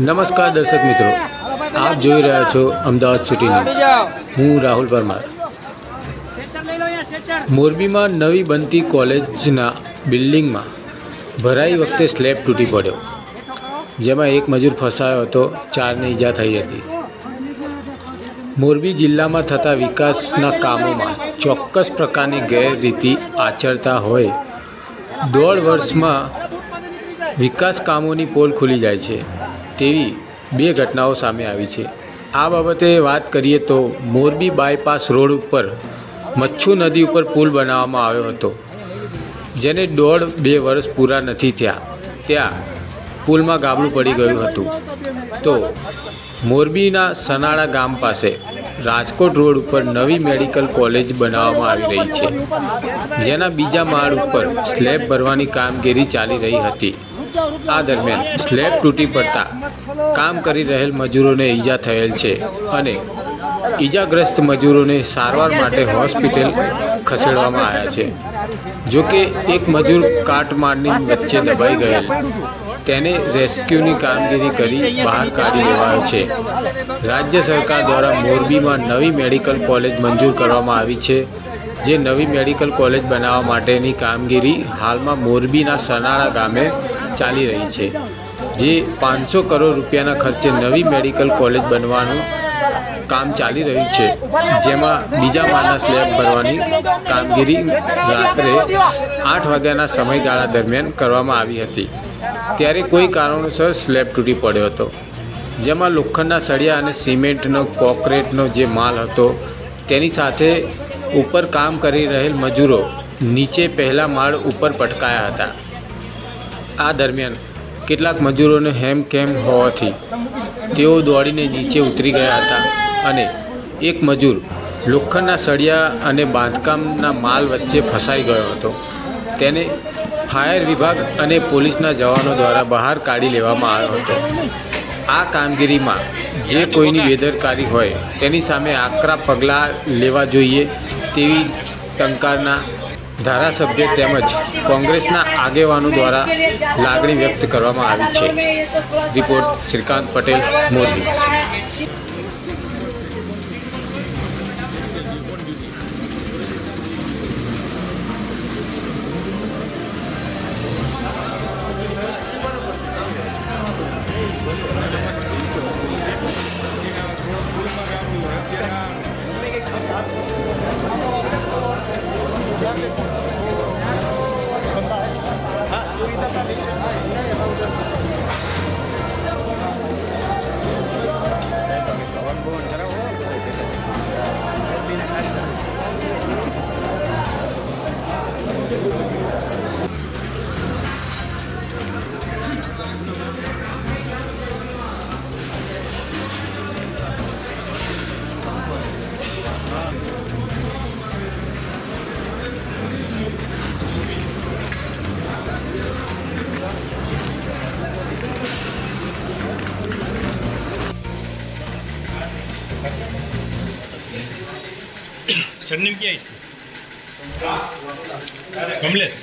નમસ્કાર દર્શક મિત્રો, આપ જોઈ રહ્યા છો અમદાવાદ સિટી હું રાહુલ પરમાર. મોરબીમાં નવી બનતી કોલેજના બિલ્ડિંગમાં ભરાઈ વખતે સ્લેબ તૂટી પડ્યો. જેમાં એક મજૂર ફસાયો હતો, ચારને ઈજા થઈ હતી. મોરબી જિલ્લામાં થતા વિકાસના કામોમાં ચોક્કસ પ્રકારની ગેરરીતિ આચરતા હોય, દોઢ વર્ષમાં વિકાસ કામોની પોલ ખુલી જાય છે. તેવી બે ઘટનાઓ સામે આવી છે. આ બાબતે વાત કરીએ તો મોરબી બાયપાસ રોડ ઉપર મચ્છુ નદી ઉપર પુલ બનાવવામાં આવ્યો હતો, જેને દોઢ બે વર્ષ પૂરા નથી થયા. ત્યાં પુલમાં ગાબડું પડી ગયું હતું. તો મોરબીના સનાળા ગામ પાસે રાજકોટ રોડ ઉપર નવી મેડિકલ કોલેજ બનાવવામાં આવી રહી છે, જેના બીજા માળ ઉપર સ્લેબ ભરવાની કામગીરી ચાલી રહી હતી. આ દરમિયાન સ્લેબ તૂટી પડતા કામ કરી રહેલ મજૂરોને ઈજા થયેલ છે અને ઈજાગ્રસ્ત મજૂરોને સારવાર માટે હોસ્પિટલ ખસેડવામાં આવ્યા છે. જો કે એક મજૂર કાટમાળની વચ્ચે દબાઈ ગયેલ. તેને રેસ્ક્યુની કામગીરી કરી બહાર કાઢી લેવાયો છે. રાજ્ય સરકાર દ્વારા મોરબીમાં નવી મેડિકલ કોલેજ મંજૂર કરવામાં આવી છે, જે નવી મેડિકલ કોલેજ બનાવવા માટેની કામગીરી હાલમાં મોરબીના સનાળા ગામે ચાલી રહી છે. જે પાંચસો કરોડ રૂપિયાના ખર્ચે નવી મેડિકલ કોલેજ બનવાનું કામ ચાલી રહ્યું છે. જેમાં બીજા માળના સ્લેબ ભરવાની કામગીરી રાત્રે આઠ વાગ્યાના સમયગાળા દરમિયાન કરવામાં આવી હતી. ત્યારે કોઈ કારણોસર સ્લેબ તૂટી પડ્યો હતો. જેમાં લોખંડના સળિયા અને સિમેન્ટનો, કોકરેટનો જે માલ હતો, તેની સાથે ઉપર કામ કરી રહેલ મજૂરો નીચે પહેલા માળ ઉપર પટકાયા હતા. આ દરમિયાન કેટલાક મજૂરોને હેમખેમ હોવાથી તેઓ દોડીને નીચે ઉતરી ગયા હતા અને એક મજૂર લોખંડના સળિયા અને બાંધકામના માલ વચ્ચે ફસાઈ ગયો હતો. તેને ફાયર વિભાગ અને પોલીસના જવાનો દ્વારા બહાર કાઢી લેવામાં આવ્યો હતો. આ કામગીરીમાં જે કોઈની બેદરકારી હોય તેની સામે આકરા પગલાં લેવા જોઈએ તેવી ટંકારના ધારાસભ્ય તેમજ કોંગ્રેસના આગેવાનો દ્વારા લાગણી વ્યક્ત કરવામાં આવી છે. રિપોર્ટ શ્રીકાંત પટેલ મોરબી. सरनेम क्या है इसका कमलेश